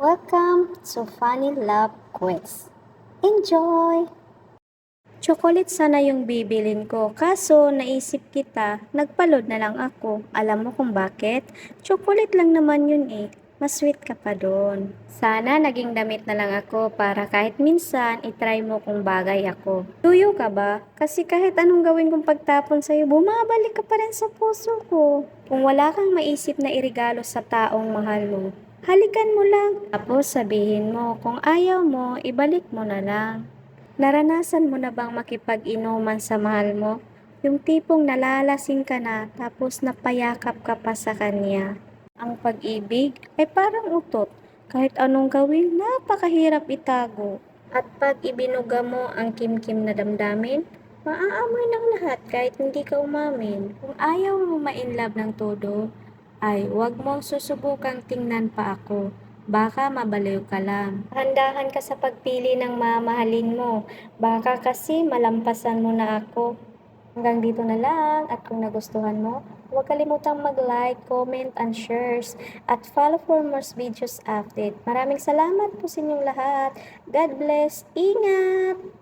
Welcome to Funny Love Quest. Enjoy! Chocolate sana yung bibilin ko, kaso naisip kita, nagpalod na lang ako. Alam mo kung bakit? Chocolate lang naman yun eh. Mas sweet ka pa doon. Sana naging damit na lang ako para kahit minsan itry mo kung bagay ako. Tuyo ka ba? Kasi kahit anong gawin kong pagtapon sa'yo, bumabalik ka pa rin sa puso ko. Kung wala kang maisip na irigalo sa taong mahal mo, halikan mo lang. Tapos sabihin mo, kung ayaw mo, ibalik mo na lang. Naranasan mo na bang makipag-inuman sa mahal mo? Yung tipong nalalasing ka na tapos napayakap ka pa sa kanya. Ang pag-ibig ay parang utot. Kahit anong gawin, napakahirap itago. At pag ibinuga mo ang kimkim na damdamin, maaamoy ng lahat kahit hindi ka umamin. Kung ayaw mo ma-inlove ng todo, ay huwag mong susubukang tingnan pa ako. Baka mabaliw ka lang. Handahan ka sa pagpili ng mamahalin mo. Baka kasi malampasan mo na ako. Hanggang dito na lang at kung nagustuhan mo, huwag kalimutang mag-like, comment, and shares at follow for more videos update. Maraming salamat po sa inyong lahat. God bless. Ingat!